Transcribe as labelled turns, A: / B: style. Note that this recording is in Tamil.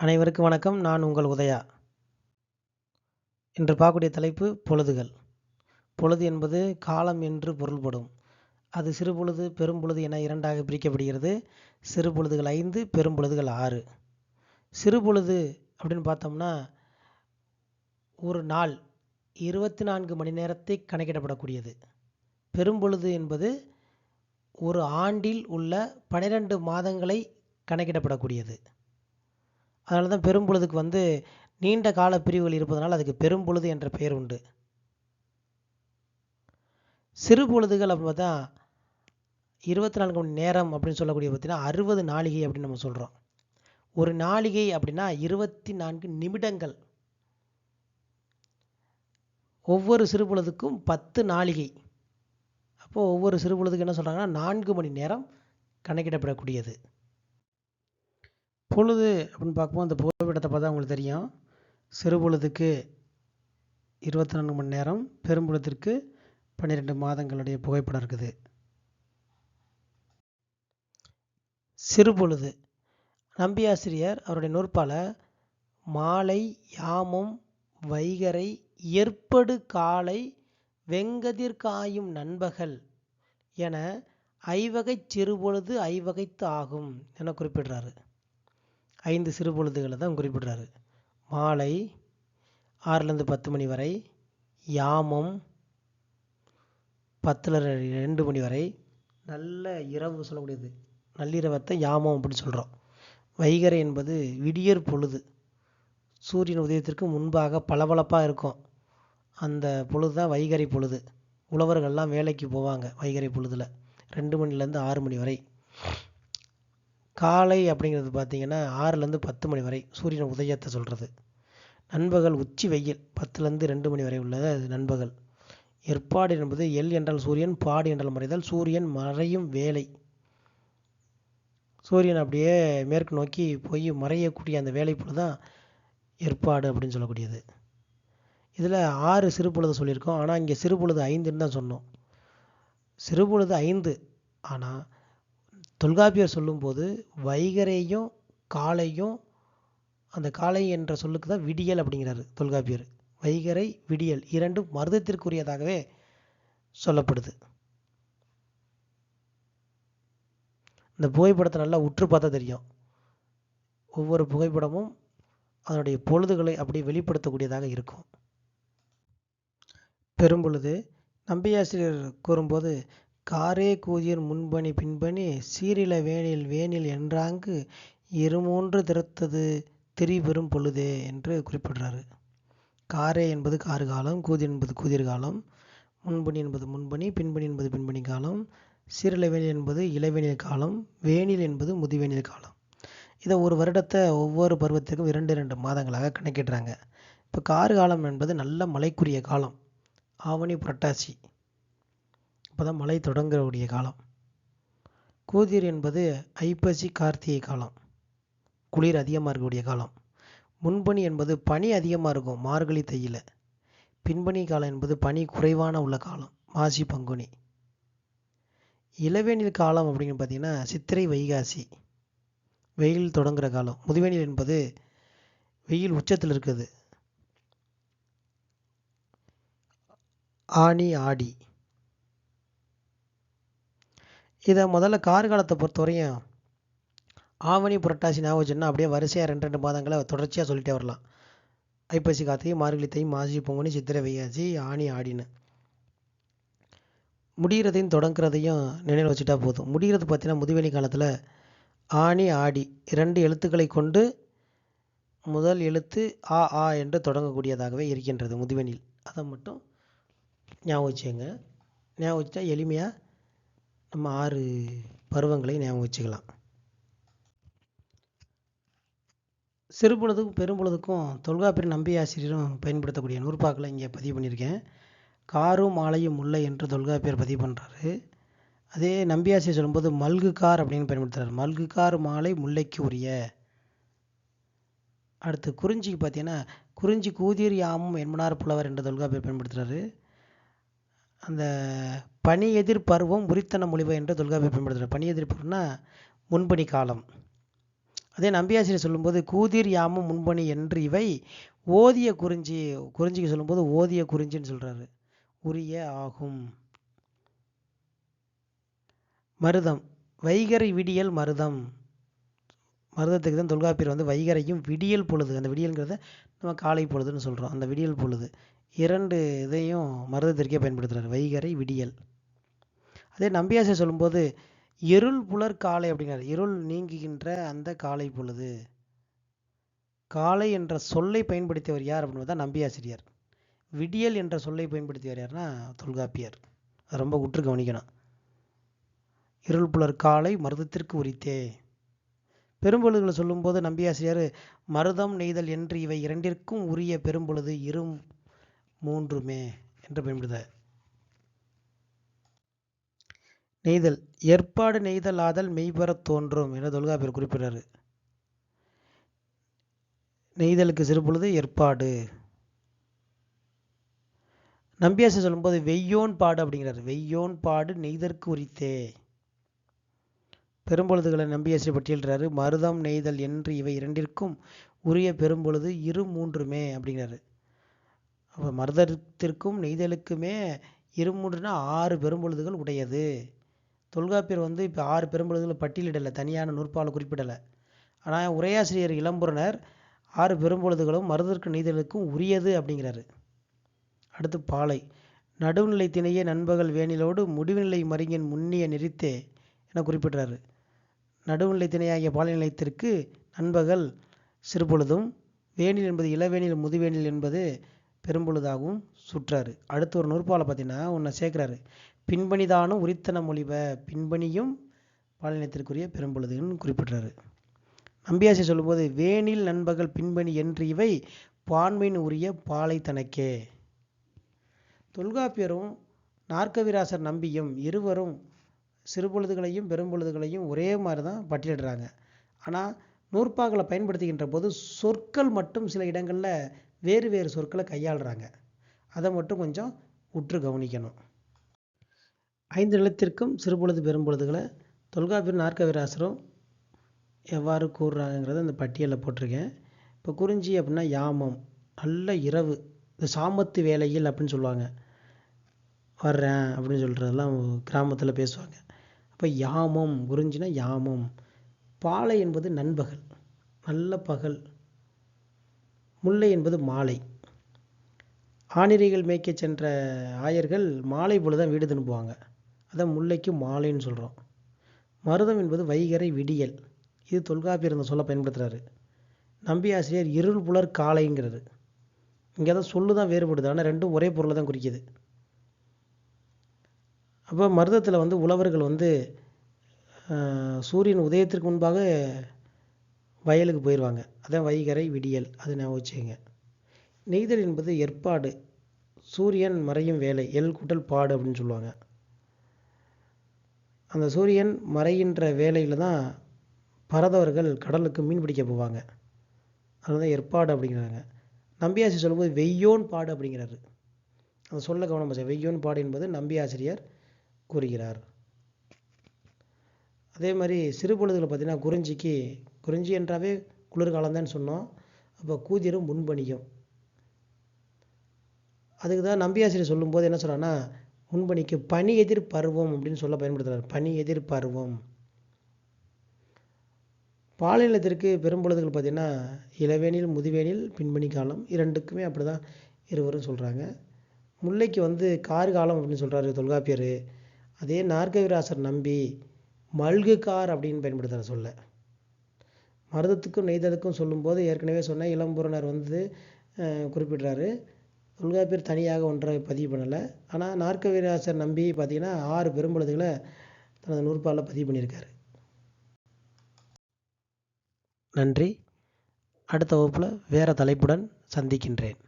A: அனைவருக்கும் வணக்கம். நான் உங்கள் உதயா. இன்று பார்க்கக்கூடிய தலைப்பு பொழுதுகள். பொழுது என்பது காலம் என்று பொருள்படும். அது சிறுபொழுது, பெரும்பொழுது என இரண்டாக பிரிக்கப்படுகிறது. சிறுபொழுதுகள் ஐந்து பெரும்பொழுதுகள் 6. சிறுபொழுது அப்படின்னு பார்த்தோம்னா, ஒரு நாள் 24 மணி நேரத்தை கணக்கிடப்படக்கூடியது. பெரும்பொழுது என்பது ஒரு ஆண்டில் உள்ள 12 மாதங்களை கணக்கிடப்படக்கூடியது. அதனால தான் பெரும்பொழுதுக்கு வந்து நீண்ட கால பிரிவுகள் இருப்பதனால் அதுக்கு பெரும்பொழுது என்ற பெயர் உண்டு. சிறுபொழுதுகள் அப்படின்னு பார்த்தா 24 மணி நேரம் அப்படின்னு சொல்லக்கூடிய பார்த்தீங்கன்னா 60 நாழிகை அப்படின்னு நம்ம சொல்கிறோம் ஒரு நாளிகை அப்படின்னா 24 நிமிடங்கள். ஒவ்வொரு சிறுபொழுதுக்கும் 10 நாழிகை. அப்போது ஒவ்வொரு சிறுபொழுதுக்கு என்ன சொல்கிறாங்கன்னா நான்கு மணி நேரம் கணக்கிடப்படக்கூடியது. பொழுது அப்படின்னு பார்க்கும்போது அந்த புகைப்படத்தை பார்த்தா உங்களுக்கு தெரியும். சிறுபொழுதுக்கு 24 மணி நேரம், பெரும்பொழுதிற்கு 12 மாதங்களுடைய புகைப்படம் இருக்குது. சிறுபொழுது நம்பியாசிரியர் அவருடைய நூற்பால மாலை, யாமம், வைகறை, எற்படு காலை, வெங்கதிர் காயும் நண்பகல் என ஐவகைச் சிறுபொழுது ஐவகைத்து ஆகும் என குறிப்பிடுறாரு. ஐந்து சிறு பொழுதுகளை தான் குறிப்பிடுறாரு. மாலை 6லேருந்து 10 மணி வரை, யாமம் 10ல 2 மணி வரை, நல்ல இரவு சொல்லக்கூடியது. நள்ளிரவத்தை யாமம் அப்படின்னு சொல்கிறோம் வைகறை என்பது விடியற் பொழுது. சூரியன் உதயத்திற்கு முன்பாக பளபளப்பாக இருக்கும். அந்த பொழுது தான் வைகறை பொழுது. உழவர்கள்லாம் வேலைக்கு போவாங்க வைகறை பொழுதில் ரெண்டு மணிலேருந்து ஆறு மணி வரை. காலை அப்படிங்கிறது பார்த்தீங்கன்னா 6லேருந்து 10 மணி வரை சூரியன் உதயத்தை சொல்கிறது நண்பகல் உச்சி வெயில் 10லேருந்து 2 மணி வரை உள்ளது அது நண்பகல். எற்பாடு என்பது எல் என்றால் சூரியன், பாடு என்றால் மறைதல். சூரியன் மறையும் வேலை சூரியன் அப்படியே மேற்கு நோக்கி போய் மறையக்கூடிய அந்த வேலை தான் ஏற்பாடு அப்படின்னு சொல்லக்கூடியது. இதில் 6 சிறுபொழுது சொல்லியிருக்கோம். ஆனால் இங்கே சிறுபொழுது ஐந்துன்னு தான் சொன்னோம். சிறுபொழுது ஐந்து ஆனால் தொல்காப்பியர் சொல்லும்போது வைகறையும், காலையும் அந்த காலை என்ற சொல்லுக்கு தான் விடியல் அப்படிங்கிறாரு தொல்காப்பியர். வைகரை விடியல் இரண்டும் மருதத்திற்குரியதாகவே சொல்லப்படுது. இந்த புகைப்படத்தை நல்லா உற்று பார்த்தா தெரியும். ஒவ்வொரு புகைப்படமும் அதனுடைய பொழுதுகளை அப்படியே வெளிப்படுத்தக்கூடியதாக இருக்கும். பெரும்பொழுது நம்பியாசிரியர் கூறும்போது காரே கூதியர் முன்பணி பின்பணி சீரில வேனில் வேனில் என்றாங்கு இருமூன்று திறத்தது திரிபெரும் பொழுதே என்று குறிப்பிடுறாரு. காரே என்பது கார் காலம், கூதிர் என்பது கூதிர் காலம், முன்பணி என்பது முன்பணி, பின்பணி என்பது பின்பணி காலம், சீரிளவேனில் என்பது இளவேனில் காலம், வேனில் என்பது முதுவேனில் காலம். இதை ஒரு வருடத்தை ஒவ்வொரு பருவத்திற்கும் 2, 2 மாதங்களாக கணக்கிடுறாங்க. இப்போ கார் காலம் என்பது நல்ல மழைக்குரிய காலம். ஆவணி, புரட்டாசி அப்பதான் மழை தொடங்கக்கூடிய காலம். கூதிர் என்பது ஐப்பசி, கார்த்திகை காலம். குளிர் அதிகமாக இருக்கக்கூடிய காலம். முன்பனி என்பது பனி அதிகமாக இருக்கும் மார்கழி, தையில் பின்பணி காலம் என்பது பனி குறைவான உள்ள காலம் மாசி, பங்குனி. இளவேனில் காலம் அப்படின்னு பார்த்தீங்கன்னா சித்திரை, வைகாசி வெயில் தொடங்குற காலம். முதுவேனில் என்பது வெயில் உச்சத்தில் இருக்குது. ஆனி, ஆடி. இதை முதல்ல கார் காலத்தை பொறுத்தவரையும் ஆவணி, புரட்டாசி ஞாபகம் அப்படியே வரிசையாக 2, 2 மாதங்களை தொடர்ச்சியாக சொல்லிட்டே வரலாம். ஐப்பசி, கார்த்திகை, மார்கழி, தை, மாசி, பொங்கனி சித்திரை, வைகாசி, ஆனி, ஆடின்னு. முடிகிறதையும் தொடங்குறதையும் நினைவில் வச்சுட்டா போதும். முடிகிறது பார்த்தீங்கன்னா முதுவெளி காலத்தில் ஆனி, ஆடி இரண்டு எழுத்துக்களை கொண்டு முதல் எழுத்து ஆ, ஆ என்று தொடங்கக்கூடியதாகவே இருக்கின்றது முதுவெனில் அதை மட்டும் ஞாபகம் வச்சுங்க ஞாபகம் வச்சுட்டா எளிமையாக நம்ம ஆறு பருவங்களை ஞாபகம் வச்சுக்கலாம். சிறுபொழுதுக்கும் பெரும்பொழுதுக்கும் தொல்காப்பியர் நம்பியாசிரியரும் பயன்படுத்தக்கூடிய நூற்பாக்களை இங்கே பதிவு பண்ணியிருக்கேன். காரும் மாலையும் முல்லை என்று தொல்காப்பியர் பதிவு பண்ணுறாரு. அதே நம்பியாசிரியர் சொல்லும்போது மல்கு கார் அப்படின்னு பயன்படுத்துகிறார் மல்கு கார் மாலை முல்லைக்கு உரிய. அடுத்து குறிஞ்சிக்கு பார்த்தீங்கன்னா குறிஞ்சி கூதிர் யாமும் என்மனார் புலவர் என்ற தொல்காப்பியர் பயன்படுத்துகிறாரு அந்த பனி எதிர் பருவம் உரித்தன மொழிப என்று தொல்காப்பியர் பயன்படுத்துகிற பனி எதிர் பருவம்னா முன்பனி காலம். அதே நம்பியாசிரியர் சொல்லும்போது கூதிர் யாமும் முன்பணி என்று இவை ஓதிய குறிஞ்சி குறிஞ்சிக்கு சொல்லும்போது ஓதிய குறிஞ்சின்னு சொல்கிறாரு உரிய ஆகும். மருதம். வைகரை விடியல் மருதம். மருதத்துக்கு தான் தொல்காப்பியர் வந்து வைகரையும் விடியல் பொழுது அந்த விடியல்ங்கிறத நம்ம காலை பொழுதுன்னு சொல்கிறோம் அந்த விடியல் பொழுது. இரண்டு இதையும் மருதத்திற்கே பயன்படுத்துகிறார் வைகரை விடியல். அதே நம்பியாசிரியர் சொல்லும்போது இருள் புலர் காலை அப்படிங்கிறார். இருள் நீங்குகின்ற அந்த காலை பொழுது காலை என்ற சொல்லை பயன்படுத்தியவர் யார் அப்படின்னு தான் நம்பியாசிரியர் விடியல் என்ற சொல்லை பயன்படுத்தியவர் யார்னா தொல்காப்பியர். ரொம்ப உற்று கவனிக்கணும். இருள் புலர் காலை மருதத்திற்கு உரித்தே பெரும்பொழுதுகளை சொல்லும்போது நம்பியாசிரியர் மருதம் நெய்தல் என்று இவை இரண்டிற்கும் உரிய பெரும்பொழுது இரு மூன்றுமே என்று பயன்படுத்த நெய்தல் ஏற்பாடு நெய்தல் ஆதல் மெய்பெறத் தோன்றும் என தொல்காப்பியர் குறிப்பிடுறாரு. நெய்தலுக்கு சிறுபொழுது ஏற்பாடு. நம்பியாசி சொல்லும்போது வெய்யோன் பாடு அப்படிங்கிறார். வெய்யோன் பாடு நெய்தற்கு உரித்தே. பெரும்பொழுதுகளை நம்பியாசிரியர் பட்டியல்றாரு மருதம் நெய்தல் என்று இவை இரண்டிற்கும் உரிய பெரும்பொழுது இரு மூன்றுமே அப்படிங்கிறாரு. அப்போ மருதத்திற்கும் நெய்தலுக்குமே இரு மூன்றுனா ஆறு பெரும்பொழுதுகள் உடையது. தொல்காப்பியர் வந்து இப்போ ஆறு பெரும்பொழுதுகளை பட்டியலிடலை தனியான நூற்பாலை குறிப்பிடலை. ஆனால் உரையாசிரியர் இளம்புறனர் ஆறு பெரும்பொழுதுகளும் மருதற்கு நீதலுக்கும் உரியது அப்படிங்கிறாரு. அடுத்து பாலை. நடுவுநிலை திணையே நண்பகல் வேணிலோடு முடிவுநிலை மருங்கின் முன்னிய நெறித்தே என குறிப்பிடுறாரு. நடுவுநிலை திணையாகிய பாலை நிலையத்திற்கு நண்பகல் சிறுபொழுதும் வேணில் என்பது இளவேணில் முதுவேனில் என்பது பெரும்பொழுதாகவும் சுற்றாரு. அடுத்து ஒரு நூற்பாலை பார்த்தீங்கன்னா ஒன்றை சேர்க்குறாரு. பின்பணிதானும் உரித்தன மொழிப பின்பணியும் பாலினத்திற்குரிய பெரும்பொழுதுன்னு குறிப்பிடுறாரு. நம்பியாசி சொல்லும்போது வேனில் நண்பகல் பின்பணி என்று இவை பான்மையின் உரிய பாலை தனக்கே தொல்காப்பியரும் நாற்கவிராசர் நம்பியும் இருவரும் சிறுபொழுதுகளையும் பெரும்பொழுதுகளையும் ஒரே மாதிரி தான் பட்டியலிடுறாங்க. ஆனால் நூற்பாக்களை பயன்படுத்துகின்ற போது சொற்கள் மட்டும் சில இடங்களில் வேறு வேறு சொற்களை கையாளுறாங்க. அதை மட்டும் கொஞ்சம் உற்று கவனிக்கணும். ஐந்து நிலத்திற்கும் சிறுபொழுது பெரும்பொழுதுகளை தொல்காப்பியர் நாற்கவிராசரும் எவ்வாறு கூறுறாங்கிறத அந்த பட்டியலில் போட்டிருக்கேன். இப்போ குறிஞ்சி அப்படின்னா யாமம் நல்ல இரவு இந்த சாமத்து வேலையில் அப்படின்னு சொல்லுவாங்க. வர்றேன் அப்படின்னு சொல்கிறதெல்லாம் கிராமத்தில் பேசுவாங்க. அப்போ யாமம் குறிஞ்சினா யாமம். பாலை என்பது நண்பகல் நல்ல பகல். முல்லை என்பது மாலை. ஆணிரைகள் மேய்க்க சென்ற ஆயர்கள் மாலை பொழுது தான் வீடு திரும்புவாங்க. அதான் முல்லைக்கு மாலைன்னு சொல்கிறோம் மருதம் என்பது வைகரை விடியல். இது தொல்காப்பியர் இந்த சொல்ல பயன்படுத்துகிறாரு நம்பி ஆசிரியர் இருள் புலர் காலைங்கிறது இங்கே தான் சொல்லு தான் வேறுபடுது. ஆனால் ரெண்டும் ஒரே பொருளை தான் குறிக்கிது. அப்போ மருதத்தில் வந்து உழவர்கள் வந்து சூரியன் உதயத்திற்கு முன்பாக வயலுக்கு போயிடுவாங்க அதான் வைகரை விடியல். அது ஞாபகம் வச்சுக்கோங்க. நெய்தல் என்பது ஏற்பாடு. சூரியன் மறையும் வேலை. எல் கூட்டல் பாடு அப்படின்னு சொல்லுவாங்க. அந்த சூரியன் மறைகின்ற வேலையில் தான் பரதவர்கள் கடலுக்கு மீன் பிடிக்க போவாங்க. அதுதான் ஏற்பாடு அப்படிங்கிறாங்க. நம்பியாசி சொல்லும்போது வெய்யோன் பாடு அப்படிங்கிறாரு. அந்த சொல்ல கவனம் வச்சு வெய்யோன் பாடு என்பது நம்பியாசிரியர் கூறுகிறார். அதே மாதிரி சிறு பொழுதுகளை பார்த்தீங்கன்னா குறிஞ்சிக்கு குறிஞ்சி என்றாவே குளிர்காலம் தான் சொன்னோம். அப்போ கூதிரும் முன்பணியும். அதுக்கு தான் நம்பியாசிரியர் சொல்லும்போது என்ன சொல்கிறான்னா முன்பணிக்கு பனி எதிர் பருவம் அப்படின்னு சொல்ல பயன்படுத்துகிறார் பனி எதிர் பருவம். பாலினத்திற்கு பெரும்பொழுதுகள் பார்த்திங்கன்னா இளவேனில் முதுவேனில் பின்பணி காலம் இரண்டுக்குமே அப்படி தான் இருவரும் சொல்கிறாங்க முல்லைக்கு வந்து கார் காலம் அப்படின்னு சொல்கிறாரு தொல்காப்பியர். அதே நார்கவிராசர் நம்பி மல்கு கார் அப்படின்னு பயன்படுத்துகிற சொல்ல. மருதத்துக்கும் நெய்தலுக்கும் சொல்லும்போது ஏற்கனவே சொன்ன இளம்புறனர் வந்து குறிப்பிடுறாரு. தொல்காப்பியர் தனியாக ஒன்றை பதிவு பண்ணலை. ஆனால் நாற்கவிராசர் நம்பி பார்த்திங்கன்னா ஆறு பெரும்பொழுதுகளை தனது நூற்பாலில் பதிவு பண்ணியிருக்காரு. நன்றி. அடுத்த வகுப்பில் வேறு தலைப்புடன் சந்திக்கின்றேன்.